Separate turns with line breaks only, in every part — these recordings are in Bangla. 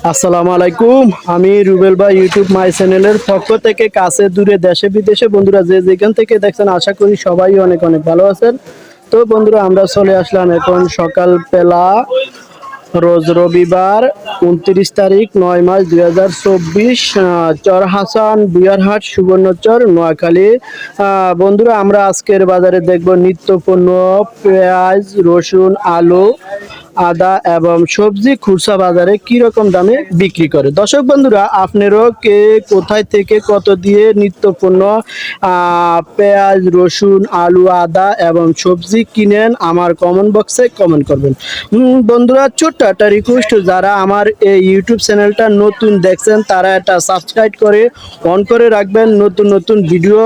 আসসালামু আলাইকুম। আমি রুবেল ভাই ইউটিউব মাই চ্যানেলের পক্ষ থেকে কাছে দূরে দেশে বিদেশে বন্ধুরা যে যেখান থেকে দেখছেন, আশা করি সবাই অনেক অনেক ভালো আছেন। তো বন্ধুরা, আমরা চলে আসলাম এখন সকাল বেলা রোজ রবিবার, উনত্রিশ তারিখ, নয় মাস দুই হাজার চব্বিশ চর হাসান বিয়ারহাট, সুবর্ণচর, নোয়াখালী। বন্ধুরা, আমরা আজকের বাজারে দেখব নিত্য পণ্য, পেঁয়াজ, রসুন, আলু। আদা এবং সবজি খুচরা বাজারে কি রকম দামে বিক্রি করে? দর্শক বন্ধুরা, আপনারও কে কোথায় থেকে কত দিয়ে নিত্য পণ্য পেঁয়াজ, রসুন, আলু, আদা এবং সবজি কিনেন আমার কমেন্ট বক্সে কমেন্ট করবেন। বন্ধুরা, ছোট্ট একটা রিকোয়েস্ট যারা আমার এই ইউটিউব চ্যানেলটা নতুন দেখছেন, তারা এটা সাবস্ক্রাইব করে অন করে রাখবেন, নতুন নতুন ভিডিও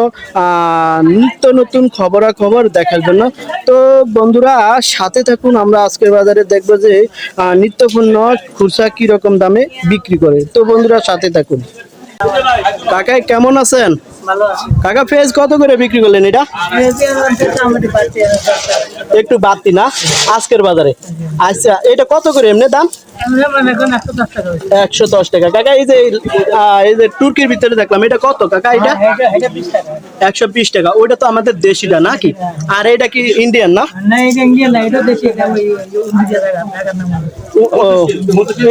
নিত্য নতুন খবরাখবর দেখার জন্য। তো বন্ধুরা, সাথে থাকুন, আমরা আজকের বাজারে দেখব যে আহ, নিত্য পণ্য খুচরা কীরকম দামে বিক্রি করে। তো বন্ধুরা সাথে থাকুন। কাকায় কেমন আছেন? কাকা পেঁয়াজ কত করে বিক্রি করলেন এটা? একটু বাড়তি না? আজকের বাজারে। আচ্ছা এটা কত করে এমনি দাম?
একশো দশ টাকা
কাকা এই যে এই যে তুর্কির ভিতরে দেখলাম এটা কত কাকা এটা?
টাকা।
একশো বিশ টাকা। ওইটা তো আমাদের দেশিটা নাকি? আর এটা কি ইন্ডিয়ান না?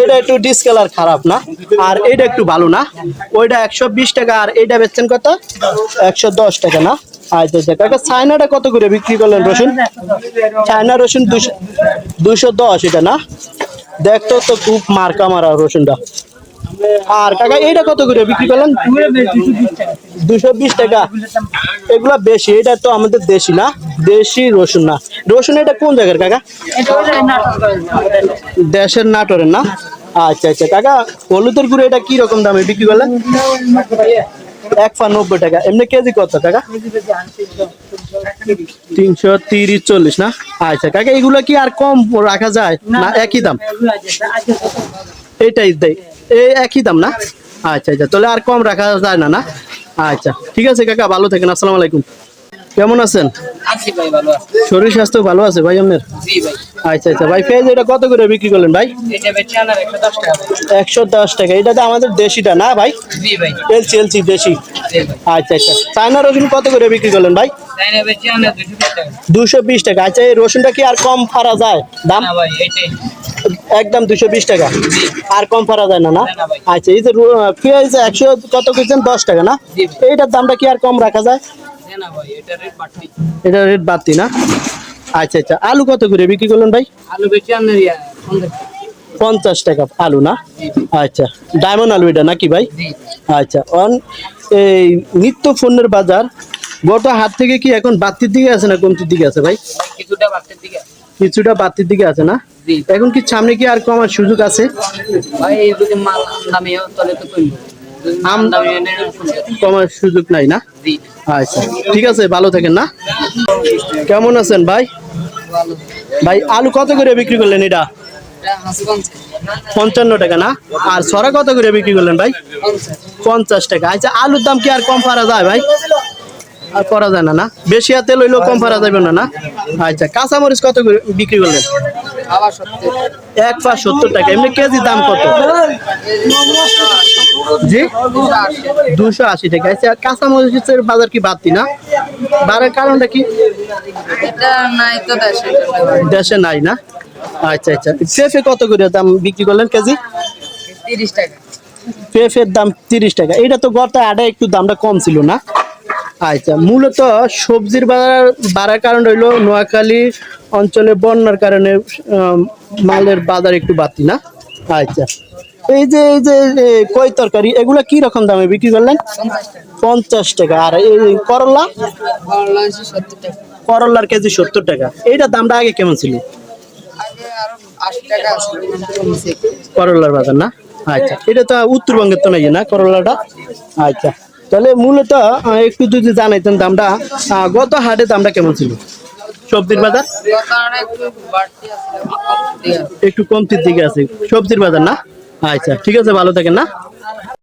এটা
একটু ডিসকালার খারাপ না? আর এটা একটু ভালো না? ওইটা একশো বিশ টাকা আর এইটা বেচছেন কত? একশো দশ টাকা, না? আচ্ছা আচ্ছা কাকা চায়নাটা কত করে বিক্রি করলেন রসুন? চায়না রসুন দুশো দুশো এটা, না? দেখতো তো খুব মার্কা মারা রসুনটা। আর কাকা, এইটা কত করে বিক্রি করলেন? দুশো বিশ টাকা। এগুলা বেশি, এটা তো আমাদের দেশি, না? দেশি রসুন, না? রসুন এটা কোন জায়গার, কাকা?
এটা
দেশের নাটোরের, না? আচ্ছা আচ্ছা। কাকা, হলুদের গুঁড়ো এটা কি রকম দামে বিক্রি করলেন? এক পা নব্বই টাকা। এমনি কেজি কত টাকা তিনশো তিরিশ চল্লিশ না? আচ্ছা কাকা এগুলো কি আর কম রাখা যায়? না একই দাম? এটাই দেয় এই একই দাম না? আচ্ছা আচ্ছা তাহলে আর কম রাখা যায় না না? আচ্ছা ঠিক আছে কাকা ভালো থাকেন আসসালামু আলাইকুম। কেমন আছেন? শরীর স্বাস্থ্য ভালো আছে ভাই আপনার
জি ভাই।
আচ্ছা আচ্ছা। ভাই পেঁয়াজ এটা কত করে বিক্রি করলেন ভাই?
একশো দশ টাকা।
এটা তো আমাদের দেশিটা না ভাই? এলসি এলসি দেশি। আচ্ছা আচ্ছা। চায়না রসুন কত করে বিক্রি করলেন ভাই?
দুশো বিশ টাকা।
আচ্ছা এই রসুনটা কি আর কম পারা যায়? দাম? একদম দুশো বিশ টাকা। আর কম পারা যায় না না। আচ্ছা এই যে পেঁয়াজ একশো কত কেছেন দশ টাকা না? এইটার দামটা কি আর কম রাখা যায়?
এটা রেট বাড়তি
না? আচ্ছা আচ্ছা। আলু কত করে বিক্রি করলেন ভাই?
আলু আনার পঞ্চাশ টাকা।
আলু না? আচ্ছা ডায়মন্ড আলু এটা নাকি ভাই? আচ্ছা অন এই নিত্য পণ্যের বাজার গত হাত থেকে কি এখন বাড়তির দিকে আছে না কমতির দিকে আছে ভাই?
কিছুটা বাড়তির দিকে
কিছুটা বাড়তির দিকে আছে না? এখন কি সামনে কি আর কমার সুযোগ আছে?
ভাই যদি মাল আমদামি হয় তাহলে তো।
কমার সুযোগ নাই না? আচ্ছা ঠিক আছে ভালো থাকেন না। কেমন আছেন ভাই? ভাই, আলু কত করে বিক্রি করলেন এটা? পঞ্চান্ন টাকা না? আর সরা কত করে বিক্রি করলেন ভাই?
পঞ্চাশ
টাকা। আচ্ছা আলুর দাম কি আর কম পারা যায় ভাই? আর করা যায় না না? বেশি তেল হইলেও কম পারা যাবে না না? আচ্ছা কাঁচামরিচ কত করে বিক্রি করলেন? এক পা সত্তর টাকা। এমনি কেজি দাম কত? জি? দুশো আশি টাকা। আচ্ছা কাঁচামরিচের বাজার কি বাড়তি না? বাড়ার কারণটা কি?
দেশে
নাই। না? আচ্ছা আচ্ছা। পেঁপে কত করে দাম বিক্রি করলেন কেজি?
তিরিশ টাকা।
পেঁপের দাম তিরিশ টাকা। এটা তো গত আডা একটু দামটা কম ছিল না? আচ্ছা মূলত সবজির বাজার বাড়ার কারণ হইল নোয়াখালী অঞ্চলে বন্যার কারণে মালের বাজার একটু বাড়তি না? আচ্ছা। এই যে এই যে কই তরকারি? এগুলা কি রকম দামে বিক্রি করলেন?
পঞ্চাশ টাকা।
আর এই করলা? করলার কেজি সত্তর টাকা। এইটার দামটা আগে কেমন ছিল। করলার বাজার না? আচ্ছা। এটা তো উত্তরবঙ্গের তো নাই না করলাটা? আচ্ছা। তাহলে মূলত একটু যদি জানাইতেন দামটা গত হাটে দামটা কেমন ছিল? সবজির বাজার? একটু কমতির দিকে আছে। সবজির বাজার না? আচ্ছা ঠিক আছে ভালো থাকেন না?